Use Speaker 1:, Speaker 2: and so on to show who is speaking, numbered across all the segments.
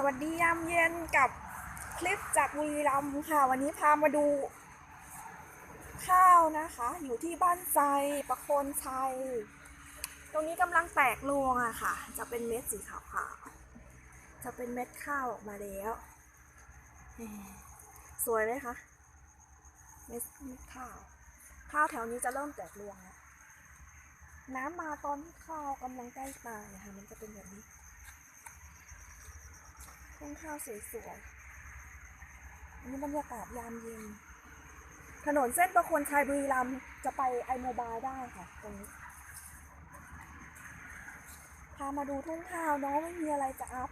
Speaker 1: สวัสดียามเย็นกับคลิปจากบุรีรัมย์ค่ะ วันนี้พามาดู ข้าวนะคะ อยู่ที่บ้านไซประโคนชัยตรงนี้กำลังแตกรวงอะค่ะ จะเป็นเม็ดสีขาวๆจะเป็นเม็ดข้าวออกมาแล้ว สวยไหมคะเม็ดเม็ดข้าว ข้าวแถวนี้จะเริ่มแตกรวงแล้วน้ำมาตอนที่ข้าวกำลังใกล้ตายอะค่ะมันจะเป็นแบบนี้ ข้าวสวยๆอันนี้บรรยากาศยามเย็น ถนนเส้นประโคนชัยบุรีรัมจะไปไอโมบายได้ค่ะตรงนี้พามาดูทุ่งข้าวเนาะไม่มีอะไรจะอัพ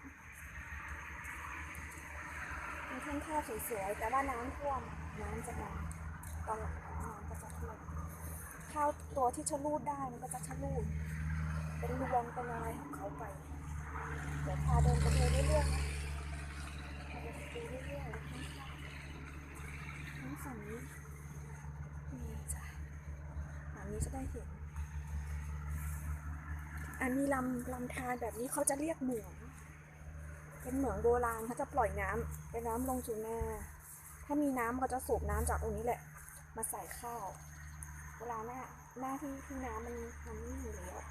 Speaker 1: มีทุ่งข้าวสวยๆแต่ว่าน้ำท่วมน้ำจะมาตอนหลังน้ำก็จะท่วมข้าวตัวที่ชะลูดได้มันก็จะชะลูดเป็นรวงเป็นอะไรของเขาไป เดี๋ยวพาเดินไปดูเรื่อยๆนะ ดูเรื่อยๆทั้งฝั่ง นี้นี่จ้ะฝั่งนี้จะได้เห็น อันนี้ลำลำธารแบบนี้เขาจะเรียกเหมือง เป็นเหมืองโบราณเขาจะปล่อยน้ำเป็นน้ำลงสู่นาถ้ามีน้ำก็จะสูบน้ำจากตรงนี้แหละ มาใส่ข้าว เวลาหน้าหน้าที่ที่น้ำมันมันไม่มีแล้ว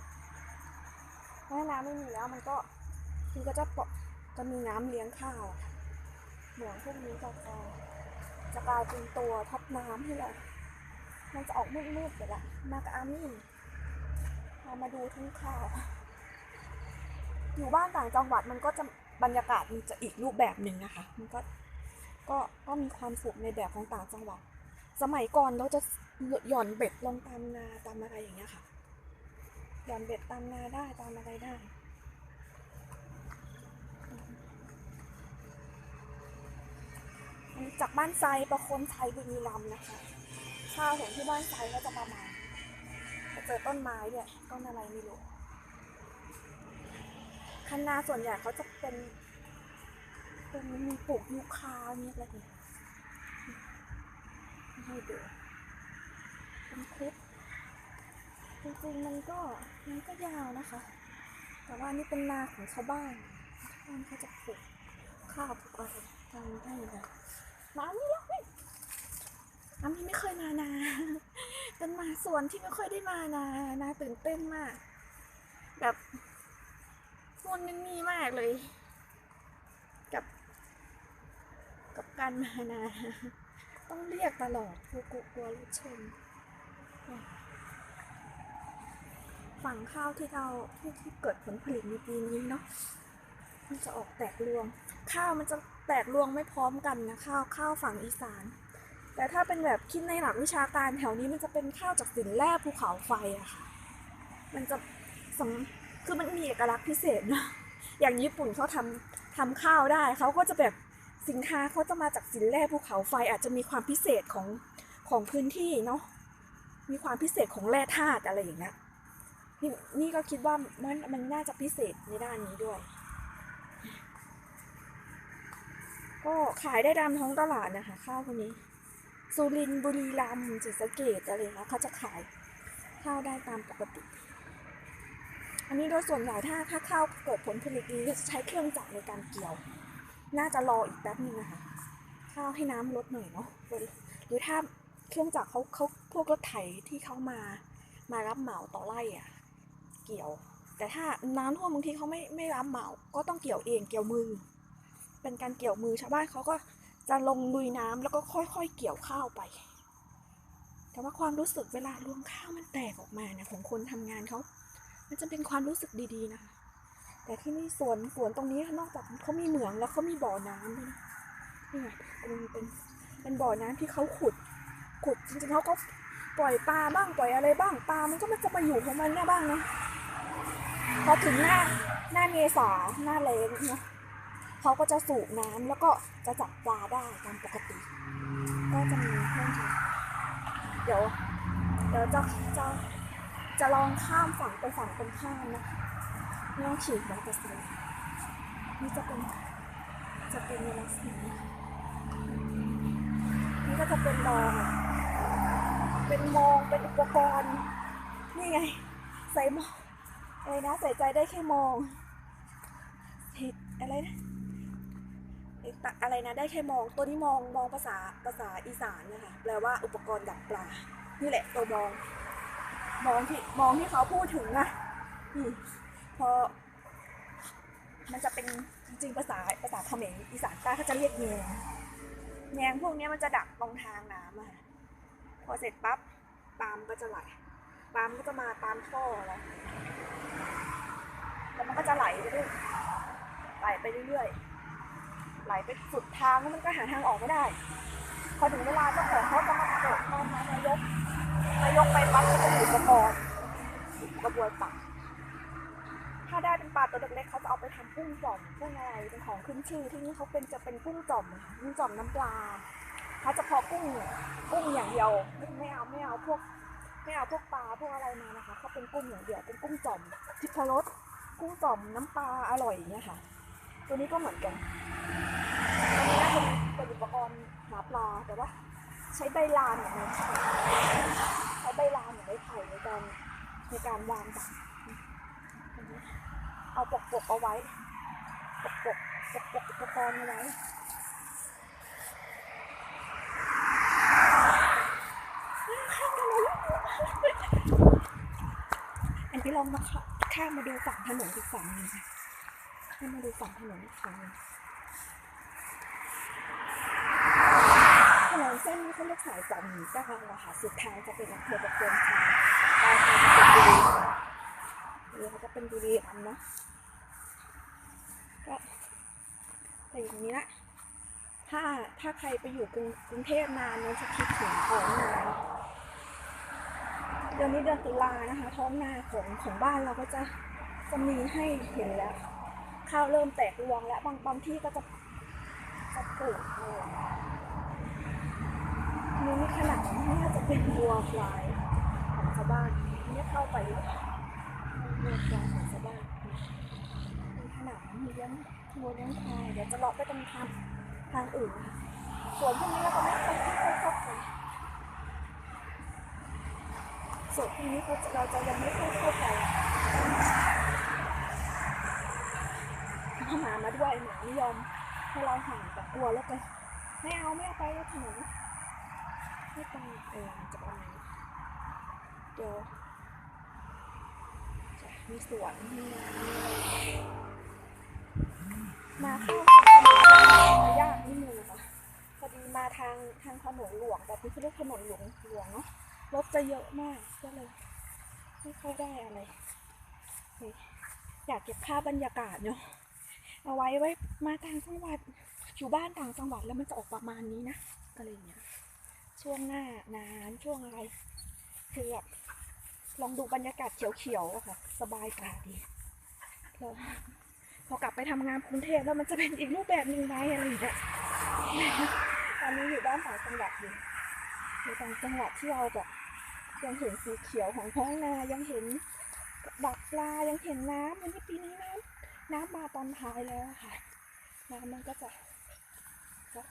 Speaker 1: ถ้าน้ำไม่มีแล้วมันก็คือก็จะปะจะมีน้ำเลี้ยงข้าวเหมืองพวกนี้จะจะ จะกลายเป็นตัวทับน้ำให้เลยมันจะออกมืดๆไปละมากอามี่พามาดูทุ่งข้าว อยู่บ้านต่างจังหวัดมันก็จะบรรยากาศมันจะอีกรูปแบบหนึ่งนะคะ มันก็ก็ก็มีความสุขในแบบของต่างจังหวัด สมัยก่อนเราจะหย่อนเบ็ดลงตามนาตามอะไรอย่างเงี้ยค่ะ หย่อนเบ็ดตามนาได้ตามอะไรได้ อันนี้ จากบ้านไซประโคนชัยบุรีรัมย์นะคะ ข้าวของที่บ้านไซก็จะประมาณเจอต้นไม้เนี่ยต้นอะไรไม่รู้คันนาส่วนใหญ่เขาจะเป็นเป็นมีปลูกยูคามีอะไรเนี่ยให้ดูเป็นคลิปจริงๆมันก็มันก็ยาวนะคะ แต่ว่านี่เป็นนาของชาวบ้านชาวบ้านเขาจะปลูกข้าวปลูกอะไร ทำได้เลยมานี่แล้วเว้ยอามีไม่เคยมานาเป็นมาสวนที่ไม่ค่อยได้มานานาตื่นเต้นมาก แบบมวนมันมีมากเลย กับ กับการมานาต้องเรียกตลอดกลัวกลัวกลัวรถชนฝั่งข้าวที่เราที่ที่เกิดผลผลิตในปีนี้เนาะมันจะออกแตกรวง ข้าวมันจะ แตกรวงไม่พร้อมกันนะข้าวข้าวฝั่งอีสาน แต่ถ้าเป็นแบบคิดในหลักวิชาการแถวนี้มันจะเป็นข้าวจากสินแร่ภูเขาไฟอะค่ะ มันจะสำคือมันมีเอกลักษณ์พิเศษเนะอย่างญี่ปุ่นเขาทำทำข้าวได้เขาก็จะแบบสินค้าเขาจะมาจากสินแร่ภูเขาไฟอาจจะมีความพิเศษของของพื้นที่เนาะมีความพิเศษของแร่ธาตุอะไรอย่างเงี้ยนี่นี่ก็คิดว่ามันมันน่าจะพิเศษในด้านนี้ด้วย ก็ขายได้ตามท้องตลาดนะคะข้าวคนนี้ สุรินทร์บุรีรัมย์ศรีสะเกดอะไรนะเขาจะขายข้าวได้ตามปกติ อันนี้โดยส่วนใหญ่ถ้าถ้าข้าวเกิดผลผลิตดีจะใช้เครื่องจักรในการเกี่ยว น่าจะรออีกแป๊บนึงนะคะ ข้าวให้น้ำลดหน่อยเนาะหรือถ้าเครื่องจักรเขาเขาพวกรถไถที่เขามามารับเหมาต่อไร่อะเกี่ยว แต่ถ้าน้ำท่วมบางทีเขาไม่ไม่รับเหมา ก็ต้องเกี่ยวเองเกี่ยวมือ เป็นการเกี่ยวมือชาวบ้านเขาก็จะลงลุยน้ำแล้วก็ค่อยๆเกี่ยวข้าวไป แต่ว่าความรู้สึกเวลารวงข้าวมันแตกออกมาเนี่ยของคนทำงานเขา มันจะเป็นความรู้สึกดีๆนะคะ แต่ที่นี่สวนสวนตรงนี้นอกจากเขามีเหมืองแล้วเขามีบ่อน้ำด้วยนะนี่ไงเป็นเป็นเป็นบ่อน้ำที่เขาขุด ขุดจริงๆเขาก็ปล่อยปลาบ้างปล่อยอะไรบ้างปลา มันก็มันจะมาอยู่ของมันเนี่ยบ้างนะพอถึงหน้าหน้าเมษาหน้าแล้งเนาะ เขาก็จะสูบน้ำแล้วก็จะจับปลาได้ตามปกติ ก็จะมีเพื่อนทำเดี๋ยวเดี๋ยวจะจะจะลองข้ามฝั่งไปฝั่งตรงข้ามนะคะไม่ต้องขี่มอเตอร์ไซค์นี่จะเป็นจะเป็นในลักษณะนี้นี่ก็จะเป็นมองเป็นมองเป็นอุปกรณ์นี่ไง ใส่มองอะไรนะใส่ใจได้แค่มองเห็ดอะไรนะ อะไรนะได้แค่มองตัวนี้มองมองภาษาภาษาอีสานนะคะแปลว่าอุปกรณ์ดักปลานี่แหละตัวมอง มองที่มองที่เขาพูดถึงนะอพอ มันจะเป็นจริงๆภาษาภาษาเขมรอีสานใต้เขาจะเรียกแยงแยงพวกนี้มันจะดักตรงทางน้ำอะพอเสร็จปั๊บปามก็จะไหลปามก็จะมาตามท่อแล้วแล้วมันก็จะไหลไปเรื่อยไหลไปเรื่อยๆ ไหลไปสุดทางแล้วมันก็หาทางออกไม่ได้ พอถึงเวลาเจ้าของเขาจะมาเปิดมามานายกนายกไปปั๊บก็จะมีอุปกรณ์กระบวยปักถ้าได้เป็นปลาตัวเล็กๆเขาจะเอาไปทำกุ้งจ่อมกุ้งอะไรเป็นของขึ้นชื่อที่นี่เขาเป็นจะเป็นกุ้งจ่อมค่ะกุ้งจ่อมน้ำปลาถ้าเฉพาะกุ้งกุ้งอย่างเดียวไม่ไม่เอาไม่เอาพวกไม่เอาพวกปลาพวกอะไรมานะคะเขาเป็นกุ้งอย่างเดียวเป็นกุ้งจ่อมทิพรสกุ้งจ่อมน้ำปลาอร่อยอย่างเงี้ยค่ะ ตัวนี้ก็เหมือนกันตัวนี้น่าจะเป็นอุปกรณ์หาปลาแต่ว่าใช้ใบลานอย่างนี้ใช้ใบลานอย่างไม้ไผ่ในการในการวางดักเอาปกปกๆเอาไว้ปกปกปกปกอุปกรณ์เอาไว้อันนี้ลองมาข้าข้ามมาดูฝั่งถนนอีกฝั่งนึงค่ะ ข้มาดูฝั่งถนนอีกฝั่งถนนเส้นนี้เขาเรียกสายสองหนึ่งเก้าอะค่ะสุดท้ายจะเป็นอำเภอประโคนชัยปลายทางจะเป็นบุรีรัมย์เขาจะเป็นบุรีรัมย์เนาะก็แต่อย่างนี้ละถ้าถ้าใครไปอยู่กรุงกรุงเทพนานเนี่ยจะคิดถึงท้องนาเดือนนี้เดือนตุลานะคะ ท้องนาของของบ้านเราก็จะจะมีให้เห็นแล้ว ข้าวเริ่มแตกรวงแล้วบางบางที่ก็จะจะปลูกนี่ขนาดนี้น่จะเป็นวัวควายของชาวบ้านนี่เข้าไปวัวควายของชาวบ้านมีขนาดมีเลี้ยงวัวเลี้ยงควายเดี๋ยวจะเลาะไปตรงทางทางอื่นนะคะสวนพวกนี้เราก็ไม่ค่อยไม่ค่อยเข้าไปส่วนพวกนี้เราจะเราจะยังไม่ค่อยเข้าไปเอาห มาด้วยหมาไม่ยอมให้เราห่างแบบกลัวแล้วกันไม่เอาไม่เอาไปแล้วถนนไม่ไปเออจะประมาณเดี๋ยวจะมีสวนมีนามีอะไรมาเข้าทางยากนิดนึงค่ะพอดีมาทางทางถนนหลวงแบบนี้เขาเรียกถนนหลวงหลวงเนาะรถจะเยอะมากก็เลยไม่ค่อยได้อะไร อยากเก็บภาพบรรยากาศเนาะ เอาไว้ไว้มาต่างจังหวัดอยู่บ้านต่างจังหวัดแล้วมันจะออกประมาณนี้นะอะไรอย่างเงี้ยช่วงหน้านานช่วงอะไร คือแบบลองดูบรรยากาศเขียวๆอะค่ะ สบายตาดีแล้วพอกลับไปทำงานกรุงเทพแล้วมันจะเป็นอีกรูปแบบหนึ่งไหมอะไรอย่างเงี้ยตอนนี้อยู่บ้านต่างจังหวัดอยู่อยู่ต่างจังหวัดที่เราแบบยังเห็นสีเขียวของท้องนายังเห็นดักปลายังเห็นน้ำวันนี้ปีนี้น้ำ น้ำมาตอนท้ายแล้วค่ะ น้ำมันก็จะจะ